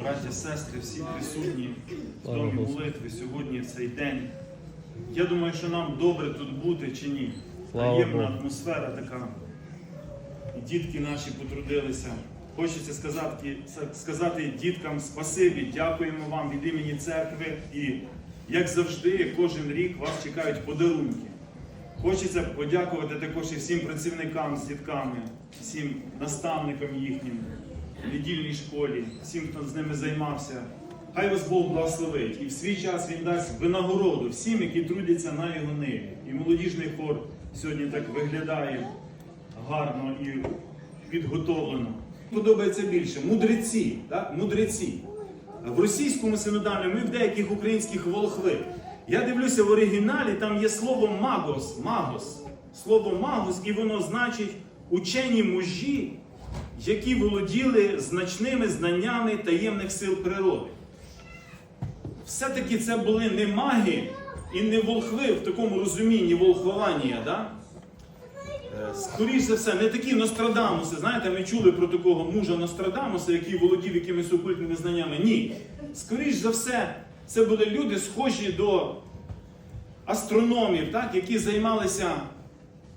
браті, сестри, всі присутні в домі молитви сьогодні в цей день. Я думаю, що нам добре тут бути чи ні. Таємна атмосфера така. І дітки наші потрудилися. Хочеться сказати, сказати діткам спасибі, дякуємо вам від імені церкви. І як завжди, кожен рік вас чекають подарунки. Хочеться подякувати також і всім працівникам з дітками, всім наставникам їхнім, недільній школі, всім, хто з ними займався. Хай вас Бог благословить. І в свій час він дасть винагороду всім, які трудяться на його ниві. І молодіжний хор сьогодні так виглядає гарно і підготовлено. Подобається більше мудреці, так? мудреці. В російському синодальному і в деяких українських волхви. Я дивлюся в оригіналі, там є слово магос, магос. Слово магос, і воно значить учені мужі, які володіли значними знаннями таємних сил природи. Все-таки це були не маги і не волхви в такому розумінні волхвування. Да? Е, Скоріш за все, не такі Нострадамуси. Знаєте, ми чули про такого мужа Нострадамуса, який володів якимись окультними знаннями. Ні. Скоріш за все, це були люди, схожі до астрономів, так, які займалися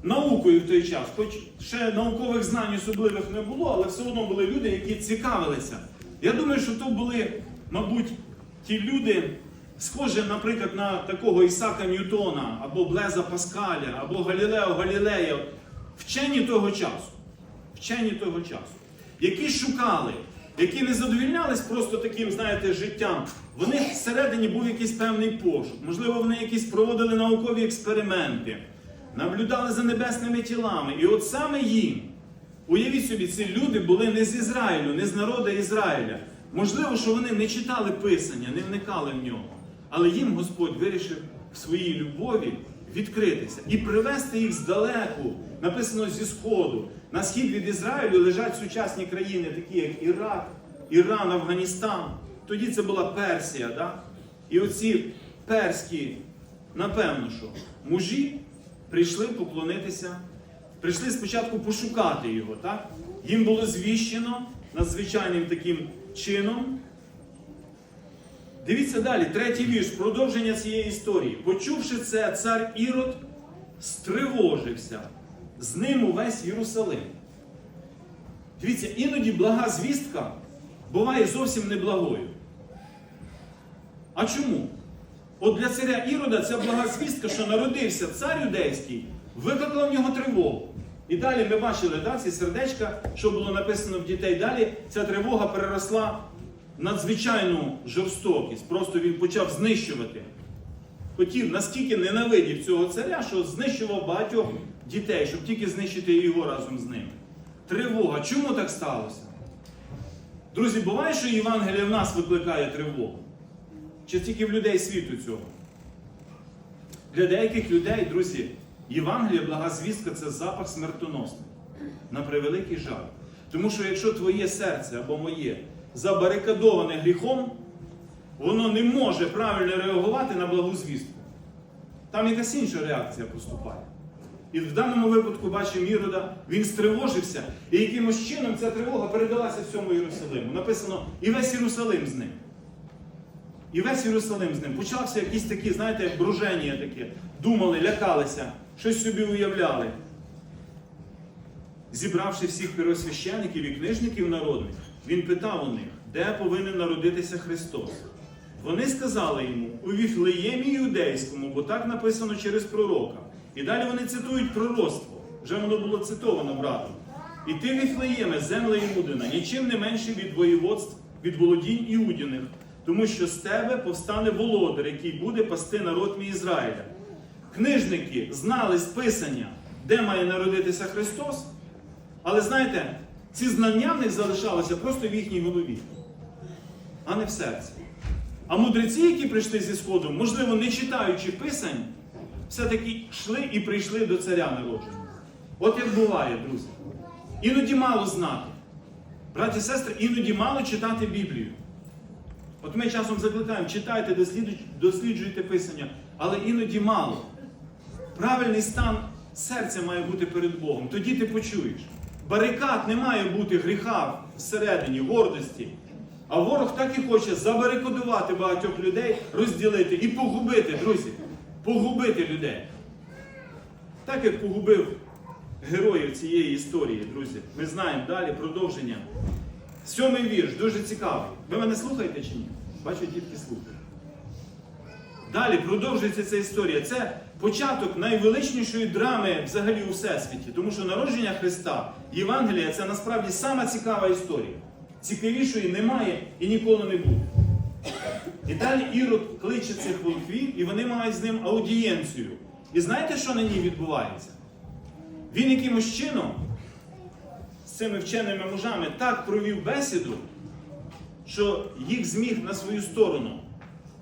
наукою в той час. Хоч ще наукових знань особливих не було, але все одно були люди, які цікавилися. Я думаю, що то були, мабуть, ті люди, схожі, наприклад, на такого Ісака Ньютона, або Блеза Паскаля, або Галілео Галілея, вчені того часу. Вчені того часу, які шукали, які не задовільнялись просто таким, знаєте, життям. В них всередині був якийсь певний пошук. Можливо, вони якісь проводили наукові експерименти, наблюдали за небесними тілами. І от саме їм, уявіть собі, ці люди були не з Ізраїлю, не з народу Ізраїля. Можливо, що вони не читали Писання, не вникали в нього. Але їм Господь вирішив в своїй любові відкритися і привести їх здалеку, написано зі Сходу. На схід від Ізраїлю лежать сучасні країни, такі як Ірак, Іран, Афганістан. Тоді це була Персія. Да? І оці перські, напевно, що мужі прийшли поклонитися, прийшли спочатку пошукати його. Так? Їм було звіщено надзвичайним таким чином. Дивіться далі, третій вірш, продовження цієї історії. Почувши це, цар Ірод стривожився, з ним увесь Єрусалим. Дивіться, іноді блага звістка буває зовсім неблагою. А чому? От для царя Ірода ця блага звістка, що народився цар юдейський, викликала в нього тривогу. І далі ми бачили да, ці сердечка, що було написано в дітей. Далі ця тривога переросла в надзвичайну жорстокість. Просто він почав знищувати. Хотів настільки ненавидів цього царя, що знищував багатьох дітей, щоб тільки знищити його разом з ними. Тривога. Чому так сталося? Друзі, буває, що Євангелія в нас викликає тривогу? Чи тільки в людей світу цього? Для деяких людей, друзі, Євангелія, блага звістка це запах смертоносний. На превеликий жаль. Тому що якщо твоє серце або моє забарикадоване гріхом, воно не може правильно реагувати на благу звістку. Там якась інша реакція поступає. І в даному випадку бачимо Ірода, він стривожився, і якимось чином ця тривога передалася всьому Єрусалиму. Написано, і весь Єрусалим з ним. І весь Єрусалим з ним. Почався якісь такі, знаєте, як броження таке. Думали, лякалися, щось собі уявляли. Зібравши всіх первосвящеників і книжників народних, він питав у них, де повинен народитися Христос. Вони сказали йому у Віфлеємі Юдейському, бо так написано через пророка. І далі вони цитують пророцтво. Вже воно було цитовано братом. І ти, Віфлеєме, земля Іудина, нічим не менше від воєводств, від володінь Іудіних, тому що з тебе повстане володар, який буде пасти народ мій Ізраїля. Книжники знали з Писання, де має народитися Христос, але знаєте, ці знання в них залишалися просто в їхній голові, а не в серці. А мудреці, які прийшли зі Сходу, можливо, не читаючи Писань, все-таки йшли і прийшли до царя народження. От як буває, друзі. Іноді мало знати. Браті і сестри, іноді мало читати Біблію. От ми часом закликаємо, читайте, досліджуйте, Писання, але іноді мало. Правильний стан серця має бути перед Богом. Тоді ти почуєш. Барикад не має бути гріха всередині, гордості. А ворог так і хоче забарикодувати багатьох людей, розділити і погубити, друзі. Погубити людей. Так як погубив героїв цієї історії, друзі. Ми знаємо далі продовження. Сьомий вірш, дуже цікавий. Ви мене слухаєте чи ні? Бачу, дітки слухають. Далі продовжується ця історія. Це початок найвеличнішої драми взагалі у всесвіті. Тому що народження Христа, Євангелія це насправді сама цікава історія. Цікавішої немає і ніколи не буде. І далі Ірод кличе цих волхвів, і вони мають з ним аудієнцію. І знаєте, що на ній відбувається? Він якимось чином цими вченими мужами так провів бесіду, що їх зміг на свою сторону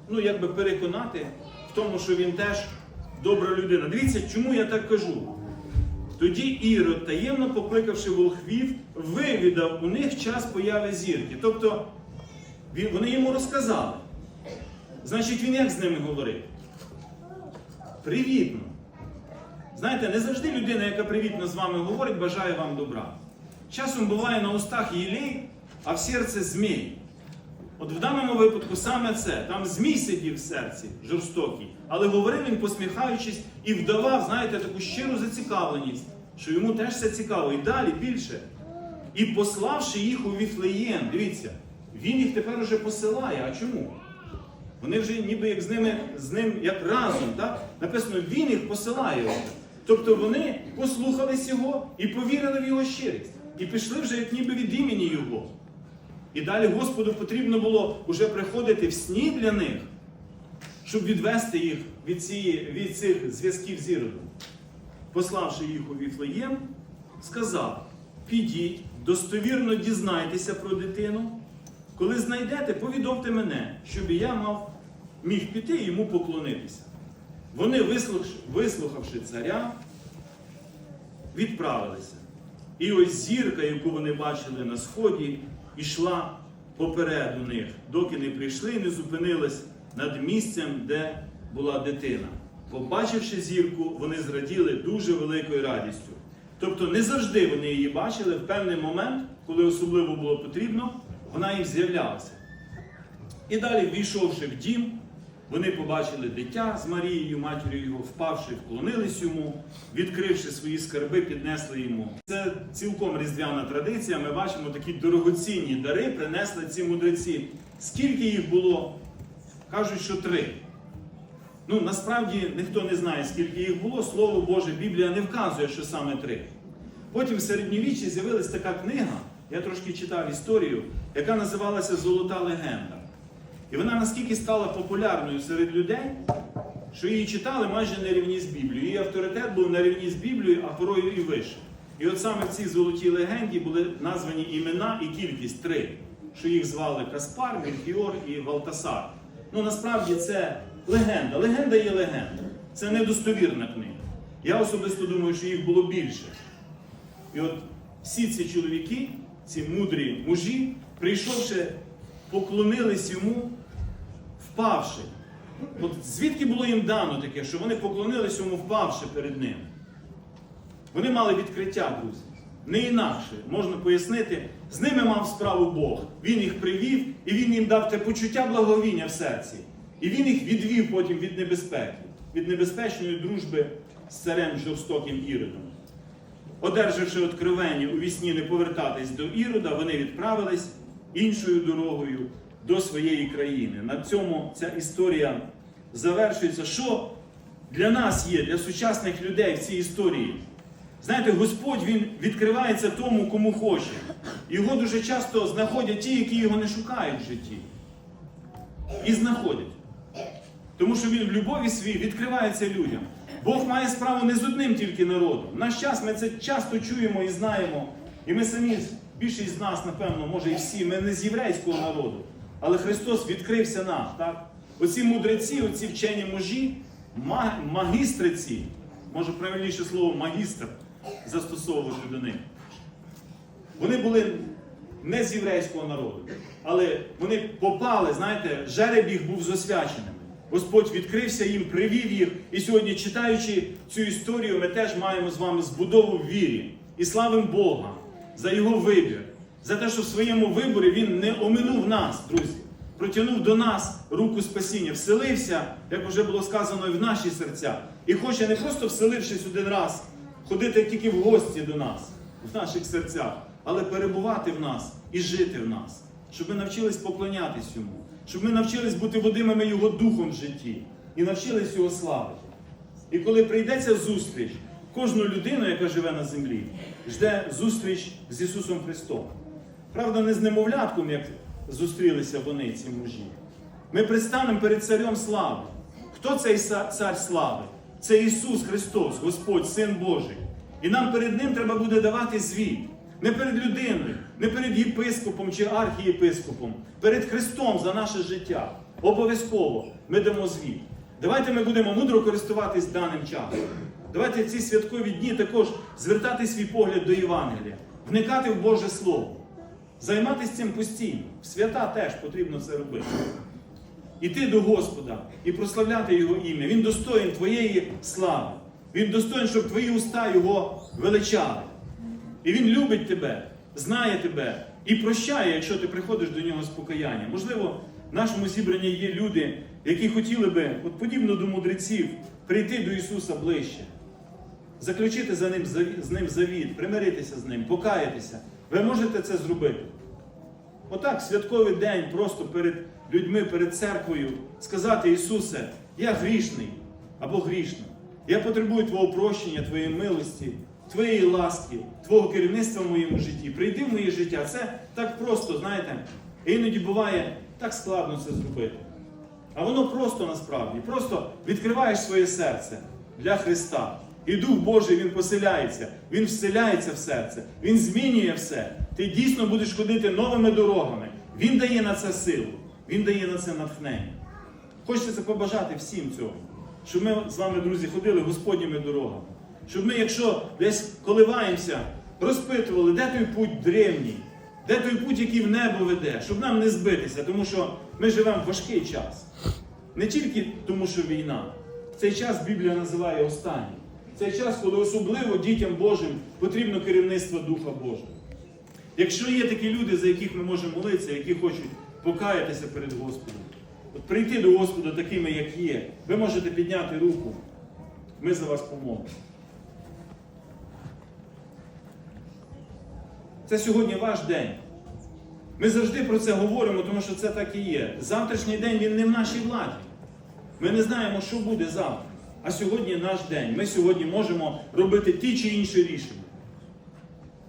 ну, якби переконати в тому, що він теж добра людина. Дивіться, чому я так кажу. Тоді Ірод, таємно покликавши волхвів, вивідав у них час появи зірки. Тобто вони йому розказали. Значить, він як з ними говорив? Привітно. Знаєте, не завжди людина, яка привітно з вами говорить, бажає вам добра. Часом буває на устах єлей, а в серці змій. От в даному випадку саме це. Там змій сидів в серці, жорстокий, але говорив він, посміхаючись, і вдавав, знаєте, таку щиру зацікавленість, що йому теж все цікаво. І далі більше. І пославши їх у Віфлеєм, дивіться, він їх тепер уже посилає. А чому? Вони вже ніби як з ними з ним як разом. так? Написано, він їх посилає. Тобто вони послухались його і повірили в його щирість. І пішли вже як ніби від імені його. І далі Господу потрібно було вже приходити в сні для них, щоб відвести їх від, цієї, від цих зв'язків з Іродом. Пославши їх у Віфлеєм, сказав: підіть, достовірно дізнайтеся про дитину. Коли знайдете, повідомте мене, щоб я мав міг піти і йому поклонитися. Вони, вислухавши, царя, відправилися. І ось зірка, яку вони бачили на сході, йшла попереду них, доки не прийшли і не зупинились над місцем, де була дитина. Побачивши зірку, вони зраділи дуже великою радістю. Тобто не завжди вони її бачили, в певний момент, коли особливо було потрібно, вона їм з'являлася. І далі, війшовши в дім, вони побачили дитя з Марією, матір'ю його, впавши, вклонились йому, відкривши свої скарби, піднесли йому. Це цілком різдвяна традиція. Ми бачимо такі дорогоцінні дари, принесли ці мудреці. Скільки їх було? Кажуть, що три. Ну, насправді ніхто не знає, скільки їх було. Слово Боже, Біблія не вказує, що саме три. Потім в середньовіччі з'явилась така книга, я трошки читав історію, яка називалася Золота легенда. І вона наскільки стала популярною серед людей, що її читали майже на рівні з Біблією. Її авторитет був на рівні з Біблією, а порою і вище. І от саме в цій золотій легенді були названі імена і кількість три, що їх звали Каспар, Мельхіор і Валтасар. Ну насправді це легенда. Легенда є легенда. Це недостовірна книга. Я особисто думаю, що їх було більше. І от всі ці чоловіки, ці мудрі мужі, прийшовши, поклонились йому, впавши. От звідки було їм дано таке, що вони поклонились йому, впавши перед ним? Вони мали відкриття, друзі. Не інакше можна пояснити, з ними мав справу Бог. Він їх привів, і він їм дав те почуття благовіння в серці. І він їх відвів потім від небезпеки, від небезпечної дружби з царем жорстоким Іродом. Одержавши откровення у вісні не повертатись до Ірода, вони відправились іншою дорогою до своєї країни. На цьому ця історія завершується. Що для нас є, для сучасних людей в цій історії? Знаєте, Господь Він відкривається тому, кому хоче. Його дуже часто знаходять ті, які його не шукають в житті. І знаходять. Тому що він в любові свій відкривається людям. Бог має справу не з одним тільки народом. В наш час ми це часто чуємо і знаємо. І ми самі, більшість з нас, напевно, може і всі, ми не з єврейського народу. Але Христос відкрився нам. Так? Оці мудреці, оці вчені мужі, ма- магістриці, може правильніше слово магістр застосовувати до них. Вони були не з єврейського народу, але вони попали, знаєте, жереб їх був з. Господь відкрився їм, привів їх. І сьогодні, читаючи цю історію, ми теж маємо з вами збудову в вірі і славимо Бога за його вибір, За те, що в своєму виборі Він не оминув нас, друзі. Протягнув до нас руку спасіння, вселився, як вже було сказано, і в наші серця. І хоче не просто вселившись один раз, ходити тільки в гості до нас, в наших серцях, але перебувати в нас і жити в нас, щоб ми навчились поклонятись йому, щоб ми навчились бути водимими Його духом в житті і навчились його славити. І коли прийдеться зустріч, кожну людину, яка живе на землі, жде зустріч з Ісусом Христом. Правда, не з немовлятком, як зустрілися вони, ці мужі. Ми предстанемо перед Царем Слави. Хто цей цар слави? Це Ісус Христос, Господь, Син Божий. І нам перед Ним треба буде давати звіт. Не перед людиною, не перед єпископом чи архієпископом, перед Христом за наше життя. Обов'язково ми дамо звіт. Давайте ми будемо мудро користуватись даним часом. Давайте в ці святкові дні також звертати свій погляд до Євангелія, вникати в Боже Слово, займатися цим постійно. В свята теж потрібно це робити. Іти до Господа і прославляти Його ім'я. Він достоїн твоєї слави. Він достоїн, щоб твої уста Його величали. І Він любить тебе, знає тебе і прощає, якщо ти приходиш до нього з покаянням. Можливо, в нашому зібранні є люди, які хотіли би, от подібно до мудреців, прийти до Ісуса ближче, заключити за ним, з ним завіт, примиритися з ним, покаятися. Ви можете це зробити. Отак, святковий день, просто перед людьми, перед церквою, сказати Ісусе, я грішний або грішна. Я потребую Твого прощення, Твоєї милості, Твоєї ласки, Твого керівництва в моєму житті. Прийди в моє життя. Це так просто, знаєте, іноді буває так складно це зробити. А воно просто насправді. Просто відкриваєш своє серце для Христа. І Дух Божий Він поселяється, Він вселяється в серце, Він змінює все. Ти дійсно будеш ходити новими дорогами. Він дає на це силу, Він дає на це натхнення. Хочеться побажати всім цього. Щоб ми з вами, друзі, ходили Господніми дорогами. Щоб ми, якщо десь коливаємося, розпитували, де той путь древній, де той путь, який в небо веде, щоб нам не збитися, тому що ми живемо в важкий час. Не тільки тому, що війна. Цей час Біблія називає останній. Цей час, коли особливо дітям Божим потрібно керівництво Духа Божого. Якщо є такі люди, за яких ми можемо молитися, які хочуть покаятися перед Господом, от прийти до Господа такими, як є, ви можете підняти руку. Ми за вас помолимося. Це сьогодні ваш день. Ми завжди про це говоримо, тому що це так і є. Завтрашній день він не в нашій владі. Ми не знаємо, що буде завтра. А сьогодні наш день. Ми сьогодні можемо робити ті чи інші рішення.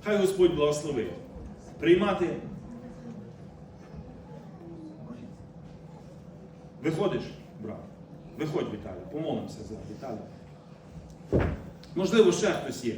Хай Господь благословить. Приймати. Виходиш, брат? Виходь, Віталій, помолимося за Віталія. Можливо, ще хтось є.